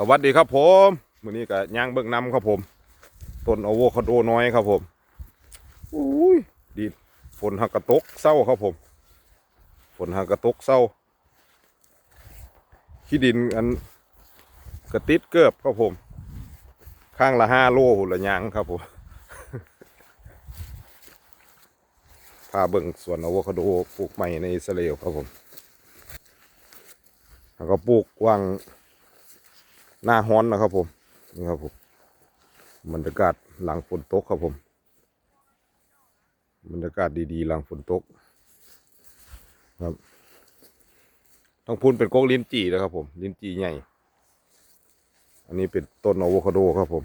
สวัสดีครับผมมื้อนี้ก็ย่างเบิ่งน้ำครับผมต้นอะโวคาโดน้อยครับผมอุ้ยดีฝนหักกระตกเศร้าครับผมฝนหักกระตกเศร้าขี้ดินอันกระติดเกือบครับผม ข้างละห้าโลหุ่นละยางครับผมพาเบิ่งสวนอะโวคาโดปลูกใหม่ในอิสราเอลครับผมแล้วก็ปลูกวาง หน้าฮ้อนนะครับผมนี่ครับผมบรรยากาศหลังฝนตกครับผม บรรยากาศดีๆ หลังฝนตกครับต้องพูนเป็นโก๊กลิ้นจี่นะครับผมลิ้นจี่ใหญ่ อันนี้เป็นต้นอะโวคาโดครับผม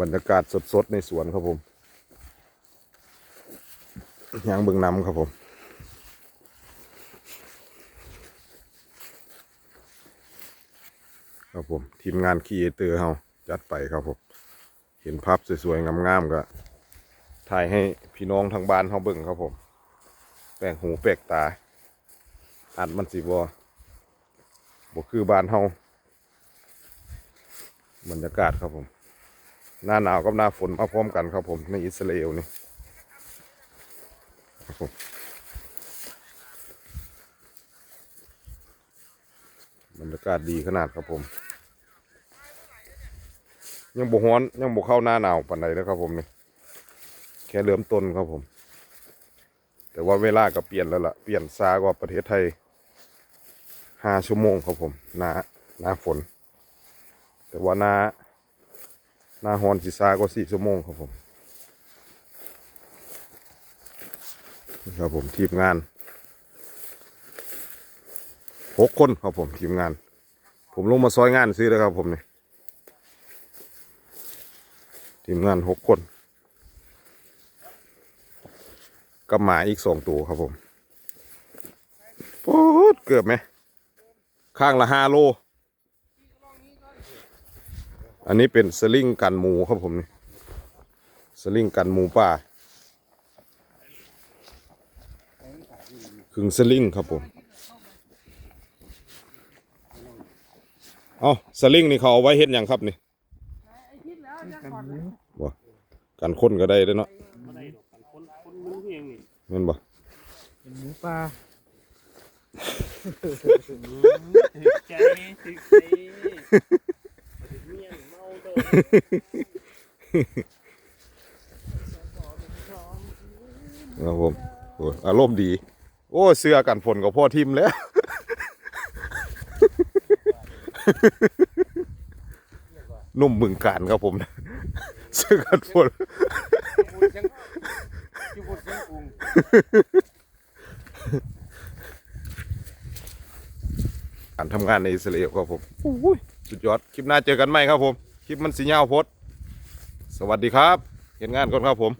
บรรยากาศสดๆในสวนครับผมยางเบิงน้ำครับผม ครับผม ทีมงานคีเอเตอร์เฮาจัดไปครับผม เห็นภาพสวยๆ งามๆก็ถ่ายให้พี่น้องทางบ้านเฮาเบิ่งครับผม แปลกหูแปลกตา อัดมันสิบ่บ่คือบ้านเฮาบรรยากาศครับผม หน้าหนาวกับหน้าฝนมาพร้อมกันครับผม ในอิสราเอลนี่ครับผม บรรยากาศดีขนาดครับผม ยังบกฮ้อนยังบกเข้าหน้าหนาวปานใดนะครับผมนี่แค่เริ่มต้นครับผม แต่ว่าเวลาก็เปลี่ยนแล้วล่ะ เปลี่ยนซากว่าประเทศไทยห้าชั่วโมงครับผมหน้าหน้าฝน แต่ว่าหน้าหน้าฮอนสิซากว่าสี่ชั่วโมงครับผมครับผมทีมงาน หกคนครับผมทีมงาน ผมลงมาซอยงานซื้อเลยครับผมนี่ทีมงานหกคนกับหมาอีกสองตัวครับผมโป๊ดเกือบไหม ข้างละห้าโล อันนี้เป็นสลิงกันหมูครับผมนี่ สลิงกันหมูป่าครึ่งสลิงครับผม เอาสลิงนี่เขาเอาไว้เฮ็ดหยังครับนี่บ่กันคนก็ได้เด้อเนาะบ่ได้ดอกกันคนคนมึงเองนี่แม่นบ่เป็นหมูป่าถึกใจถึกใจบ่ได้เมียนเมาเด้อครับผมโอ้ยอารมณ์ดี โอ้ยเสื้อกันฝนกับพ่อทิมแล้ว นุ่มบึงการครับผมเสื้อกันฝนอยู่บนเส้นกรุงการทำงานในอิสราเอลครับผมสุดยอด คลิปหน้าเจอกันไหมครับผม คลิปมันสีเงาโพด สวัสดีครับ เห็นงานก่อนครับผม